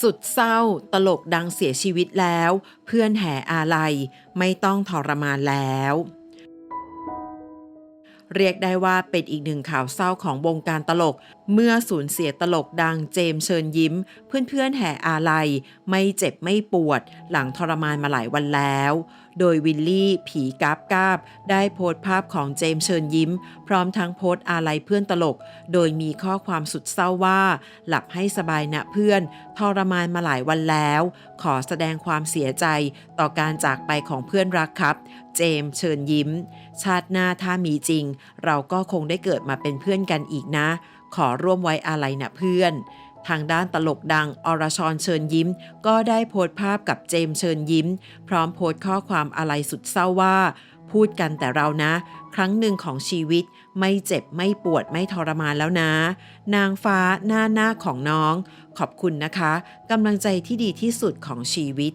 สุดเศร้า ตลกดังเสียชีวิตแล้ว เพื่อนแห่อาลัย ไม่ต้องทรมานแล้ว เรียกได้ว่าเป็นอีกหนึ่งข่าวเศร้าของวงการตลก เมื่อสูญเสียตลกดังเจมเชิญยิ้ม เพื่อนๆแห่อาลัย ไม่เจ็บไม่ปวด หลังทรมานมาหลายวันแล้ว โดยวิลลี่ ผีกาบกาบ ได้โพสต์ภาพของเจมส์เชิญยิ้ม พร้อมทั้งโพสต์อาลัยเพื่อนตลก โดยมีข้อความสุดเศร้าว่า หลับให้สบายนะเพื่อน ทรมานมาหลายวันแล้ว ขอแสดงความเสียใจต่อการจากไปของเพื่อนรักครับ เจมส์เชิญยิ้ม ชาติหน้าถ้ามีจริง เราก็คงได้เกิดมาเป็นเพื่อนกันอีกนะ ขอร่วมไว้อาลัยนะเพื่อน ทางด้านตลกดังอรชรเชิญยิ้ม ก็ได้โพสต์ภาพกับเจมเชิญยิ้ม พร้อมโพสต์ข้อความอะไรสุดเศร้าว่า พูดกันแต่เรานะ ครั้งหนึ่งของชีวิต ไม่เจ็บไม่ปวดไม่ทรมานแล้วนะ นางฟ้าหน้าหน้าของน้อง ขอบคุณนะคะกำลังใจที่ดีที่สุดของชีวิต